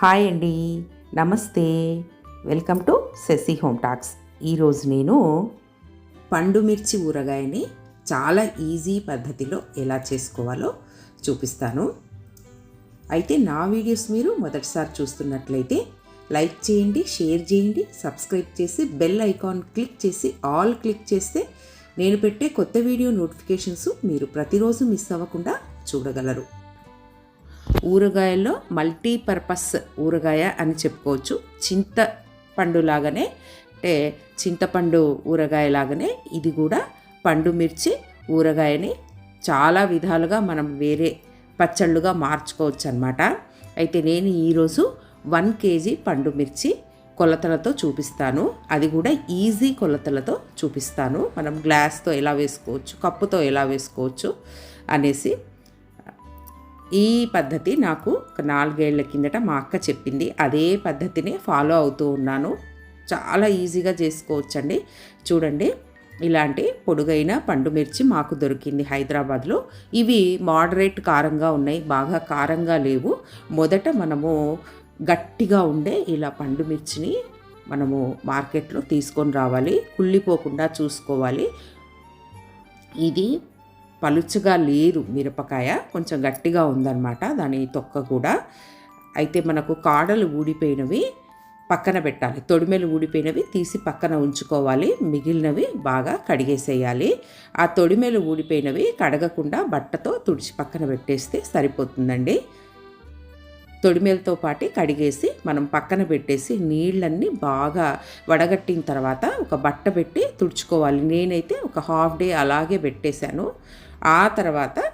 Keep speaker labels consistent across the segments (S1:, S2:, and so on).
S1: Hi అండి. నమస్తే. Welcome to Shashi home talks. ఈరోజు నేను పండు మిర్చి ఊరగాయని చాలా ఈజీ పద్ధతిలో ఎలా చేసుకోవాలో చూపిస్తాను. అయితే నా వీడియోస్ మీరు మొదటిసారి చూస్తున్నట్లయితే లైక్ చేయండి షేర్ చేయండి సబ్స్క్రైబ్ చేసి బెల్ ఐకాన్ క్లిక్ చేసి ఆల్ క్లిక్ చేస్తే నేను పెట్టే కొత్త వీడియో నోటిఫికేషన్స్ మీరు ప్రతిరోజు మిస్ అవ్వకుండా చూడగలరు. ఊరగాయల్లో మల్టీపర్పస్ ఊరగాయ అని చెప్పుకోవచ్చు. చింతపండు లాగానే అంటే చింతపండు ఊరగాయ లాగానే ఇది కూడా పండు మిర్చి ఊరగాయని చాలా విధాలుగా మనం వేరే పచ్చళ్ళుగా మార్చుకోవచ్చు అనమాట అయితే నేను ఈరోజు వన్ కేజీ పండు మిర్చి కొలతలతో చూపిస్తాను. అది కూడా ఈజీ కొలతలతో చూపిస్తాను. మనం గ్లాస్తో ఎలా వేసుకోవచ్చు కప్పుతో ఎలా వేసుకోవచ్చు అనేసి ఈ పద్ధతి నాకు ఒక నాలుగేళ్ళ కిందట మా అక్క చెప్పింది. అదే పద్ధతిని ఫాలో అవుతూ ఉన్నాను. చాలా ఈజీగా చేసుకోవచ్చండి. చూడండి ఇలాంటి పొడుగైన పండు మిర్చి మాకు దొరికింది హైదరాబాద్లో. ఇవి మోడరేట్ కారంగా ఉన్నాయి బాగా కారంగా లేవు. మొదట మనము గట్టిగా ఉండే ఇలా పండు మిర్చిని మనము మార్కెట్లో తీసుకొని రావాలి. కుళ్ళిపోకుండా చూసుకోవాలి. ఇది పలుచగా లేదు మిరపకాయ. కొంచెం గట్టిగా ఉందన్నమాట దాని తొక్క కూడా. అయితే మనకు కాడలు ఊడిపోయినవి పక్కన పెట్టాలి. తొడిమెలు ఊడిపోయినవి తీసి పక్కన ఉంచుకోవాలి. మిగిలినవి బాగా కడిగేసేయాలి. ఆ తొడిమెలు ఊడిపోయినవి కడగకుండా బట్టతో తుడిచి పక్కన పెట్టేస్తే సరిపోతుందండి. తొడిమేలతో పాటు కడిగేసి మనం పక్కన పెట్టేసి నీళ్ళన్నీ బాగా వడగట్టిన తర్వాత ఒక బట్ట పెట్టి తుడుచుకోవాలి. నేనైతే ఒక హాఫ్ డే అలాగే పెట్టేశాను. ఆ తర్వాత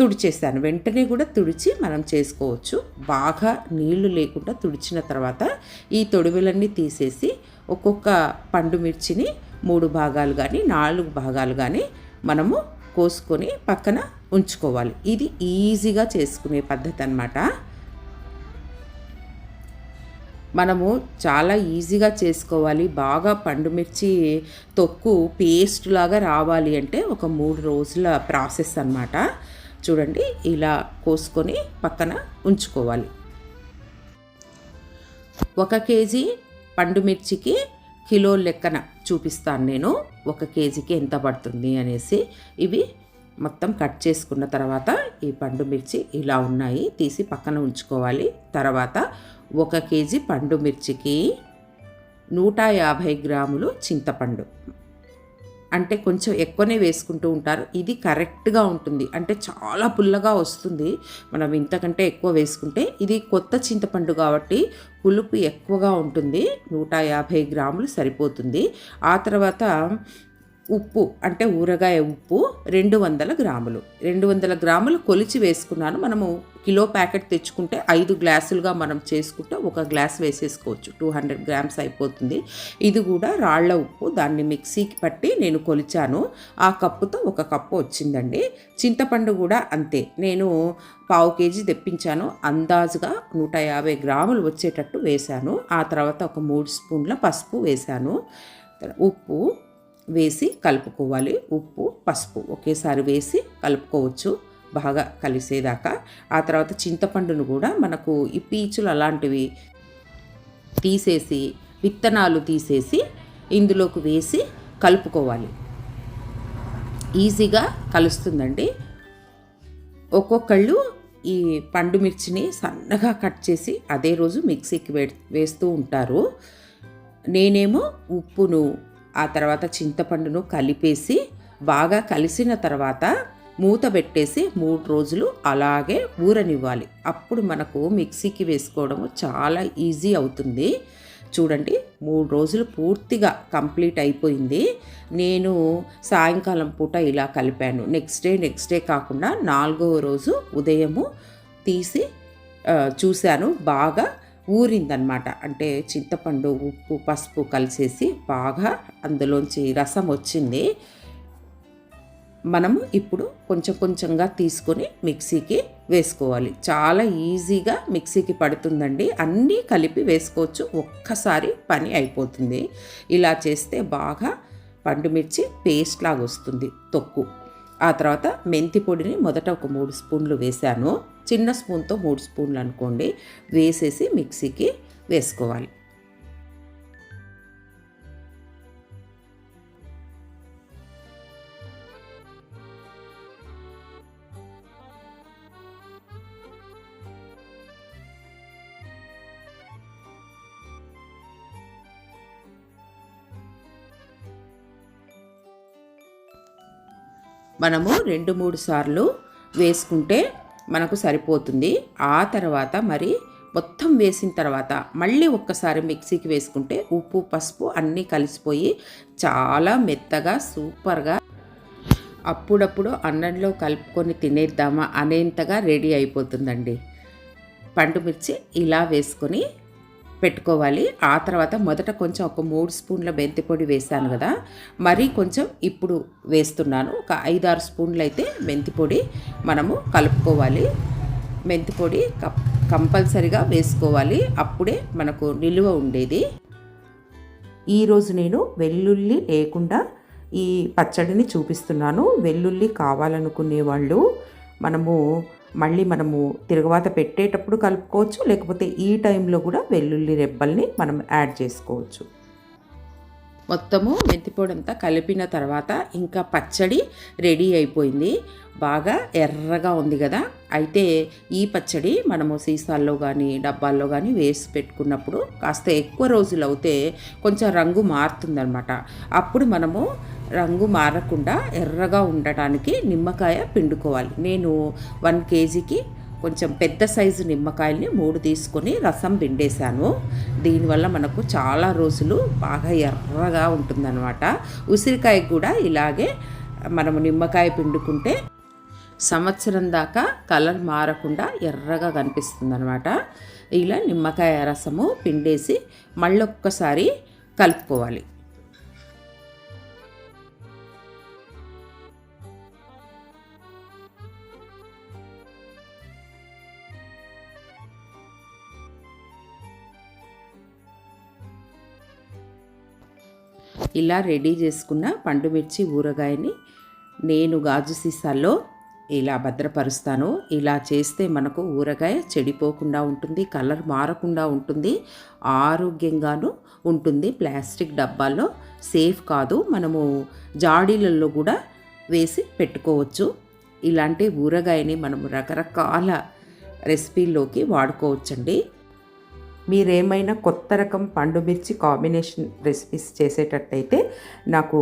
S1: తుడిచేసాను. వెంటనే కూడా తుడిచి మనం చేసుకోవచ్చు. బాగా నీళ్ళు లేకుండా తుడిచిన తర్వాత ఈ తొడుగులన్నీ తీసేసి ఒక్కొక్క పండు మిర్చిని మూడు భాగాలు కానీ నాలుగు భాగాలు కానీ మనము కోసుకొని పక్కన ఉంచుకోవాలి. ఇది ఈజీగా చేసుకునే పద్ధతి అనమాట మనము చాలా ఈజీగా చేసుకోవాలి. బాగా పండుమిర్చి తొక్కు పేస్ట్ లాగా రావాలి అంటే ఒక మూడు రోజుల ప్రాసెస్ అనమాట చూడండి ఇలా కోసుకొని పక్కన ఉంచుకోవాలి. ఒక కేజీ పండుమిర్చికి కిలో లెక్కన చూపిస్తాను నేను. ఒక కేజీకి ఎంత పడుతుంది అనేసి. ఇవి మొత్తం కట్ చేసుకున్న తర్వాత ఈ పండు మిర్చి ఇలా ఉన్నాయి. తీసి పక్కన ఉంచుకోవాలి. తర్వాత ఒక కేజీ పండు మిర్చికి నూట యాభై గ్రాములు చింతపండు. అంటే కొంచెం ఎక్కువనే వేసుకుంటూ ఉంటారు. ఇది కరెక్ట్గా ఉంటుంది. అంటే చాలా పుల్లగా వస్తుంది. మనం ఇంతకంటే ఎక్కువ వేసుకుంటే ఇది కొత్త చింతపండు కాబట్టి పులుపు ఎక్కువగా ఉంటుంది. నూట యాభై గ్రాములు సరిపోతుంది. ఆ తర్వాత ఉప్పు అంటే ఊరగాయ ఉప్పు రెండు వందల గ్రాములు. రెండు వందల గ్రాములు కొలిచి వేసుకున్నాను. మనము కిలో ప్యాకెట్ తెచ్చుకుంటే ఐదు గ్లాసులుగా మనం చేసుకుంటే ఒక గ్లాస్ వేసేసుకోవచ్చు. టూ హండ్రెడ్ గ్రామ్స్ అయిపోతుంది. ఇది కూడా రాళ్ళ ఉప్పు. దాన్ని మిక్సీకి పట్టి నేను కొలిచాను. ఆ కప్పుతో ఒక కప్పు వచ్చిందండి. చింతపండు కూడా అంతే. నేను పావు కేజీ తెప్పించాను. అందాజుగా నూట యాభై గ్రాములు వచ్చేటట్టు వేశాను. ఆ తర్వాత ఒక మూడు స్పూన్ల పసుపు వేశాను. ఉప్పు వేసి కలుపుకోవాలి. ఉప్పు పసుపు ఒకేసారి వేసి కలుపుకోవచ్చు. బాగా కలిసేదాకా. ఆ తర్వాత చింతపండును కూడా మనకు ఈ పీచులు అలాంటివి తీసేసి విత్తనాలు తీసేసి ఇందులోకి వేసి కలుపుకోవాలి. ఈజీగా కలుస్తుందండి. ఒక్కొక్కళ్ళు ఈ పండు మిర్చిని సన్నగా కట్ చేసి అదే రోజు మిక్సీకి వే వేస్తూ ఉంటారు. నేనేమో ఉప్పును ఆ తర్వాత చింతపండును కలిపేసి బాగా కలిసిన తర్వాత మూత పెట్టేసి మూడు రోజులు అలాగే ఊరనివ్వాలి. అప్పుడు మనకు మిక్సీకి వేసుకోవడం చాలా ఈజీ అవుతుంది. చూడండి మూడు రోజులు పూర్తిగా కంప్లీట్ అయిపోయింది. నేను సాయంకాలం పూట ఇలా కలిపాను. నెక్స్ట్ డే నెక్స్ట్ డే కాకుండా నాలుగవ రోజు ఉదయము తీసి చూశాను. బాగా ఊరిందనమాట అంటే చింతపండు ఉప్పు పసుపు కలిసేసి బాగా అందులోంచి రసం వచ్చింది. మనము ఇప్పుడు కొంచెం కొంచెంగా తీసుకొని మిక్సీకి వేసుకోవాలి. చాలా ఈజీగా మిక్సీకి పడుతుందండి. అన్నీ కలిపి వేసుకోవచ్చు. ఒక్కసారి పని అయిపోతుంది. ఇలా చేస్తే బాగా పండుమిర్చి పేస్ట్ లాగా వస్తుంది తొక్కు. ఆ తర్వాత మెంతి పొడిని మొదట ఒక మూడు స్పూన్లు వేసాను చిన్న స్పూన్తో మూడు స్పూన్లు అనుకోండి. వేసేసి మిక్సీకి వేసుకోవాలి. మనము రెండు మూడు సార్లు వేసుకుంటే మనకు సరిపోతుంది. ఆ తర్వాత మరి మొత్తం వేసిన తర్వాత మళ్ళీ ఒక్కసారి మిక్సీకి వేసుకుంటే ఉప్పు పసుపు అన్నీ కలిసిపోయి చాలా మెత్తగా సూపర్గా అప్పుడప్పుడు అన్నంలో కలుపుకొని తినేద్దామా అనేంతగా రెడీ అయిపోతుందండి. పండు మిర్చి ఇలా వేసుకొని పెట్టుకోవాలి. ఆ తర్వాత మొదట కొంచెం ఒక మూడు స్పూన్ల మెంతి పొడి వేసాను కదా. మరీ కొంచెం ఇప్పుడు వేస్తున్నాను. ఒక ఐదారు స్పూన్లు అయితే మెంతి పొడి మనము కలుపుకోవాలి. మెంతి పొడి కంపల్సరిగా వేసుకోవాలి. అప్పుడే మనకు నిలువ ఉండేది. ఈరోజు నేను వెల్లుల్లి లేకుండా ఈ పచ్చడిని చూపిస్తున్నాను. వెల్లుల్లి కావాలనుకునే వాళ్ళు మనము మళ్ళీ మనము తిరగవాత పెట్టేటప్పుడు కలుపుకోవచ్చు లేకపోతే ఈ టైంలో కూడా వెల్లుల్లి రెబ్బల్ని మనం యాడ్ చేసుకోవచ్చు. మొత్తము మెంతిపొడంతా కలిపిన తర్వాత ఇంకా పచ్చడి రెడీ అయిపోయింది. బాగా ఎర్రగా ఉంది కదా. అయితే ఈ పచ్చడి మనము సీసాల్లో కానీ డబ్బాల్లో కానీ వేసి పెట్టుకున్నప్పుడు కాస్త ఎక్కువ రోజులు అవుతే కొంచెం రంగు మారుతుందనమాట అప్పుడు మనము రంగు మారకుండా ఎర్రగా ఉండటానికి నిమ్మకాయ పిండుకోవాలి. నేను వన్ కేజీకి కొంచెం పెద్ద సైజు నిమ్మకాయల్ని మూడు తీసుకొని రసం పిండేశాను. దీనివల్ల మనకు చాలా రోజులు బాగా ఎర్రగా ఉంటుందన్నమాట. ఉసిరికాయ కూడా ఇలాగే మనము నిమ్మకాయ పిండుకుంటే సంవత్సరం దాకా కలర్ మారకుండా ఎర్రగా కనిపిస్తుంది అనమాట ఇలా నిమ్మకాయ రసము పిండేసి మళ్ళొక్కసారి కలుపుకోవాలి. ఇలా రెడీ చేసుకున్న పండుమిర్చి ఊరగాయని నేను గాజు సీసాల్లో ఇలా భద్రపరుస్తాను. ఇలా చేస్తే మనకు ఊరగాయ చెడిపోకుండా ఉంటుంది కలర్ మారకుండా ఉంటుంది ఆరోగ్యంగాను ఉంటుంది. ప్లాస్టిక్ డబ్బాల్లో సేఫ్ కాదు. మనము జాడీలలో కూడా వేసి పెట్టుకోవచ్చు. ఇలాంటి ఊరగాయని మనము రకరకాల రెసిపీల్లోకి వాడుకోవచ్చండి. మీరేమైనా కొత్త రకం పండు మిర్చి కాంబినేషన్ రెసిపీస్ చేసేటట్టయితే నాకు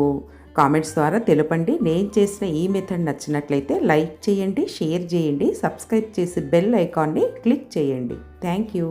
S1: కామెంట్స్ ద్వారా తెలపండి. నేను చేసిన ఈ మెథడ్ నచ్చినట్లయితే లైక్ చేయండి షేర్ చేయండి సబ్స్క్రైబ్ చేసి బెల్ ఐకాన్ని క్లిక్ చేయండి. Thank you.